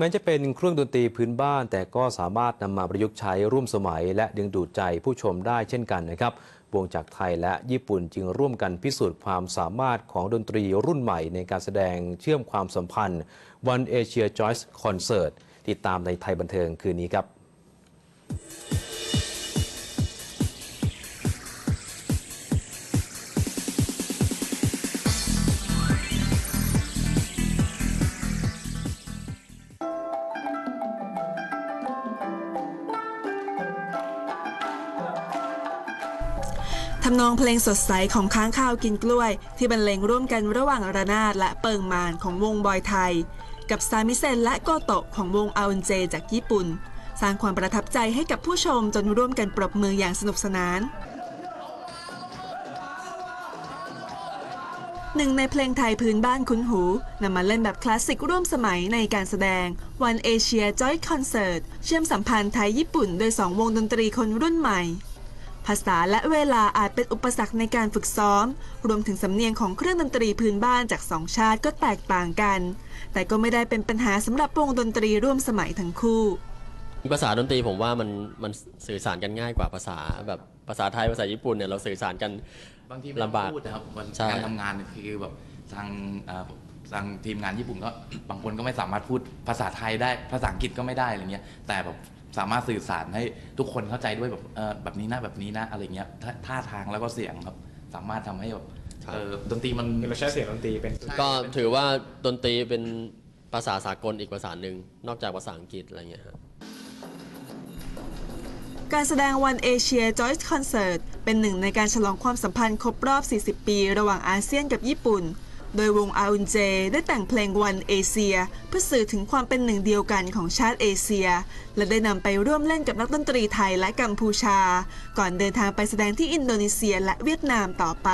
แม้จะเป็นเครื่องดนตรีพื้นบ้าน แต่ก็สามารถนำมาประยุกต์ใช้ร่วมสมัย และดึงดูดใจผู้ชมได้เช่นกันนะครับ วงจากไทยและญี่ปุ่นจึงร่วมกันพิสูจน์ความสามารถของดนตรีรุ่นใหม่ในการแสดงเชื่อมความสัมพันธ์ One Asia Joyce Concert ติดตามในไทยบันเทิงคืนนี้ครับ ทำนองเพลงสดใสของค้างคาวกินกล้วย ที่บรรเลงร่วมกันระหว่างระนาดและเปิงมานของวงบอยไทย กับซามิเซนและโกโตะของวงอาอุนเจจากญี่ปุ่น สร้างความประทับใจให้กับผู้ชมจนร่วมกันปรบมืออย่างสนุกสนาน หนึ่งในเพลงไทยพื้นบ้านคุ้นหูนำมาเล่นแบบคลาสสิกร่วมสมัยในการแสดง One Asia Joy Concert เชื่อมสัมพันธ์ไทยญี่ปุ่น โดยสองวงดนตรีคนรุ่นใหม่ ภาษาและเวลาอาจเป็นอุปสรรคในการฝึกซ้อม รวมถึงสำเนียงของเครื่องดนตรีพื้นบ้านจากสองชาติก็แตกต่างกัน แต่ก็ไม่ได้เป็นปัญหาสำหรับวงดนตรีร่วมสมัยทั้งคู่ ภาษาดนตรีผมว่ามันมันสื่อสารกันง่ายกว่าภาษาแบบภาษาไทยภาษาญี่ปุ่นเนี่ยเราสื่อสารกันบางทีลำบากพูดนะครับวันใช่การทำงานคือแบบทางเอ่อทางทีมงานญี่ปุ่นก็บางคนก็ไม่สามารถพูดภาษาไทยได้ภาษาอังกฤษก็ไม่ได้อะไรเงี้ยแต่แบบ สามารถสื่อสารให้ทุกคนเข้าใจด้วยแบบเออแบบนี้นะแบบนี้นะอะไรเงี้ยท่าท่าทางแล้วก็เสียงครับ สามารถทำให้แบบเออดนตรีมัน เราใช้เสียงดนตรีเป็น ก็ถือว่าดนตรีเป็นภาษาสากลอีกภาษาหนึ่งนอกจากภาษาอังกฤษอะไรเงี้ยครับการแสดง One Asia Joyce Concert เป็นหนึ่งในการฉลองความสัมพันธ์ครบรอบ 40 ปี ระหว่างอาเซียนกับญี่ปุ่น โดยวงอาอุนเจได้แต่งเพลงวันเอเชีย เพื่อสื่อถึงความเป็นหนึ่งเดียวกันของชาติเอเชีย และได้นำไปร่วมเล่นกับนักดนตรีไทยและกัมพูชา ก่อนเดินทางไปแสดงที่อินโดนีเซียและเวียดนามต่อไป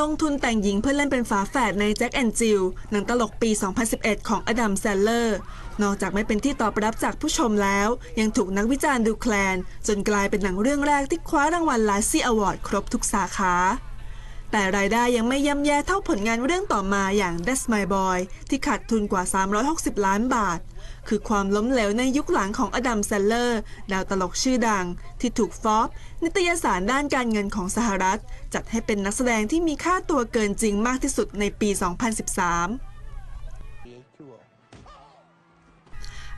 ลงทุนแต่งหญิงเพื่อเล่นเป็นฝาแฝดในแจ็คแอนจิลหนังตลกปี 2011 ของอดัมแซลเลอร์ นอกจากไม่เป็นที่ตอบรับจากผู้ชมแล้ว ยังถูกนักวิจารณ์ดูแคลน จนกลายเป็นหนังเรื่องแรกที่คว้ารางวัลลาซี่อวอร์ดครบทุกสาขา แต่รายได้ยังไม่ย่ำแย่เท่าผลงานเรื่องต่อมาอย่าง That's My Boy ที่ขาดทุนกว่า 360 ล้านบาท คือความล้มเหลวในยุคหลังของอดัมแซลเลอร์ ดาวตลกชื่อดัง ที่ถูกฟอบนิตยสารด้านการเงินของสหรัฐ จัดให้เป็นนักแสดงที่มีค่าตัวเกินจริงมากที่สุดในปี 2013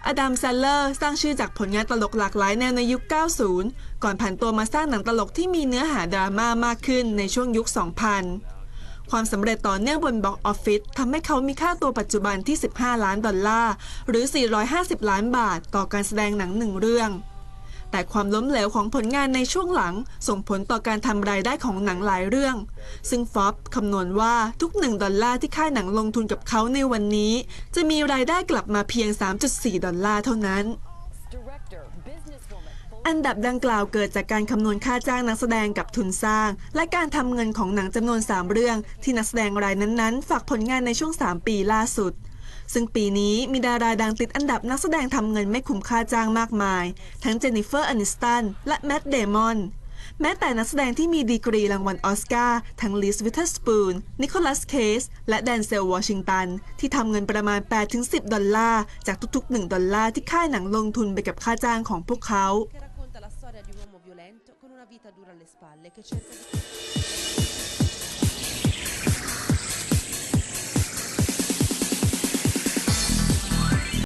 อดัมแซลเลอร์สร้างชื่อจากผลงานตลกหลากหลายแนวในยุค 90 ก่อนผันตัวมาสร้างหนังตลกที่มีเนื้อหาดราม่ามากขึ้นในช่วงยุค 2000 ความสำเร็จต่อเนื่องบนบ็อกออฟฟิศทำให้เขามีค่าตัวปัจจุบันที่ 15 ล้านดอลลาร์ หรือ 450 ล้านบาท ต่อการแสดงหนังหนึ่งเรื่อง แต่ความล้มเหลวของผลงานในช่วงหลังส่งผลต่อการทำรายได้ของหนังหลายเรื่อง ซึ่งฟอบคำนวณว่าทุก 1 ดอลลาร์ที่ค่ายหนังลงทุนกับเขาในวันนี้ จะมีรายได้กลับมาเพียง 3.4 ดอลลาร์เท่านั้นอันดับดังกล่าวเกิดจากการคำนวณค่าจ้างนักแสดงกับทุนสร้าง และการทำเงินของหนังจำนวน 3 เรื่อง ที่นักแสดงรายนั้นๆ ฝากผลงานในช่วง 3 ปีล่าสุด ซึ่งปีนี้มีดาราดังติดอันดับนักแสดงทำเงินไม่คุ้มค่าจ้างมากมาย ทั้งเจนนิเฟอร์ แอนิสตัน และแมตต์เดมอน แม้แต่นักแสดงที่มีดีกรีรางวัลออสการ์ทั้งลิสวิทเทอร์สปูน นิโคลัสเคส และแดนเซลวอชิงตัน ที่ทำเงินประมาณ 8-10 ดอลลาร์ จากทุกๆ 1 ดอลลาร์ที่ค่ายหนังลงทุนไปกับค่าจ้างของพวกเขา racconta la storia di un uomo violento con una vita dura alle spalle che cerca di...